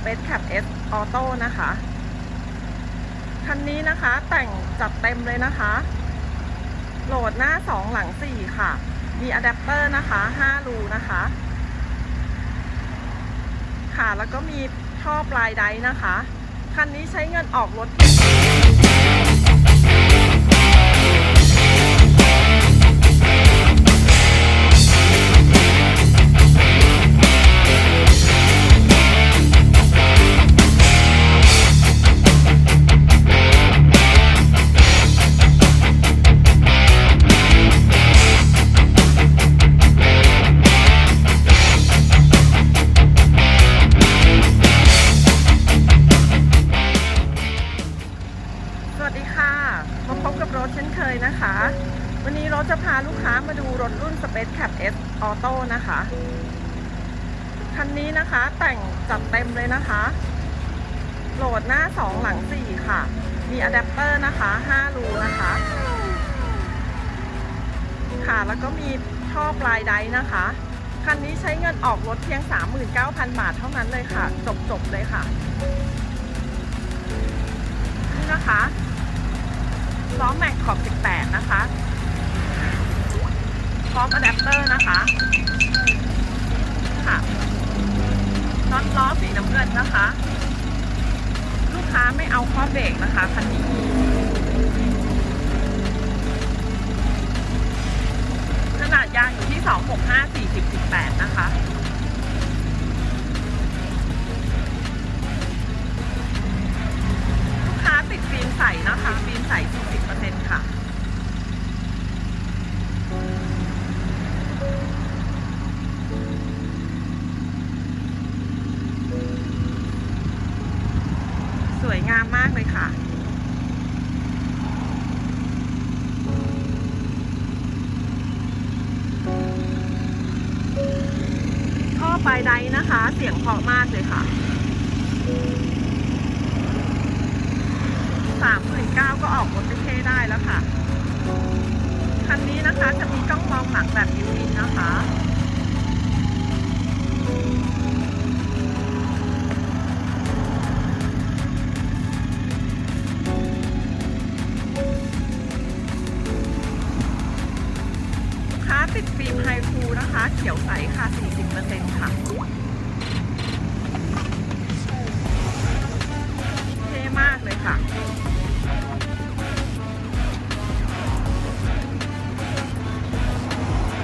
Space Cap S Auto นะคะ คันนี้นะคะแต่งจัดเต็มเลยนะคะ โหลดหน้า 2 หลัง 4 ค่ะ มีอะแดปเตอร์นะคะ 5 รูนะคะ ค่ะแล้วก็มีท่อปลายไดนะคะ คันนี้ใช้เงินออกรถ ลูกค้ามาดูรถรุ่น Space Cap S Auto นะคะ คันนี้นะคะแต่งจัดเต็มเลยนะคะ โหลดหน้า 2 หลัง 4 ค่ะ มีอะแดปเตอร์นะคะ 5 รูนะคะ ค่ะแล้วก็มีท่อปลายไดนะคะ คันนี้ใช้เงินออกรถเพียง 39,000 บาทเท่านั้นเลยค่ะ จบๆเลยค่ะ นี่นะคะล้อแม็กขอบ 18 นะคะ พร้อมอะแดปเตอร์นะคะค่ะน็อตล้อสีน้ำเงินนะคะ ลูกค้าไม่เอาข้อเบรกนะคะคันนี้ขนาดยางอยู่ที่ 265 40 18 นะคะ งามมากเลยค่ะ ท่อปลายไดนะคะ เสียงเพาะมากเลยค่ะสามหมื่นเก้าก็ออกรถเท่ได้แล้วค่ะ คันนี้นะคะจะมีกล้องมองหลังแบบยูวินนะคะ นะคะ เขียวใสค่ะ 40%ค่ะเท่มากเลยค่ะ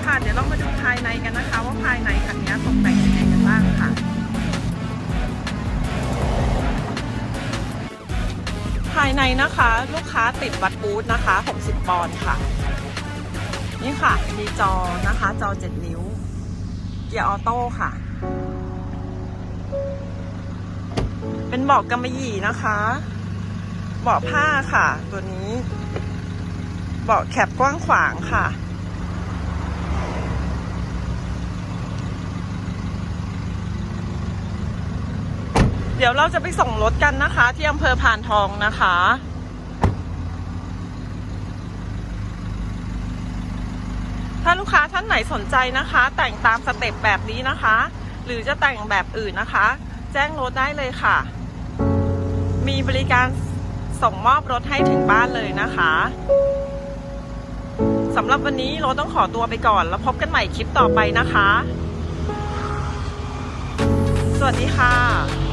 ค่ะเดี๋ยวเรามาดูภายในกันนะคะ ว่าภายในคันนี้ตกแต่งยังไงกันบ้างค่ะภายในนะคะ ลูกค้าติดวัดบูธนะคะ 60 ปอนด์ค่ะ นี่ค่ะ มีจอนะคะ จอ 7 นิ้ว เกียร์ออโต้ค่ะ เป็นเบาะกำมะหยี่นะคะ เบาะผ้าค่ะ ตัวนี้ เบาะแคบกว้างขวางค่ะ เดี๋ยวเราจะไปส่งรถกันนะคะ ที่อำเภอพานทองนะคะ ถ้าลูกค้าท่านไหนสนใจนะคะ แต่งตามสเต็ปแบบนี้นะคะ หรือจะแต่งแบบอื่นนะคะ แจ้งรถได้เลยค่ะ มีบริการส่งมอบรถให้ถึงบ้านเลยนะคะสำหรับวันนี้เรถต้องขอตัวไปก่อน แล้วพบกันใหม่คลิปต่อไปนะคะ สวัสดีค่ะ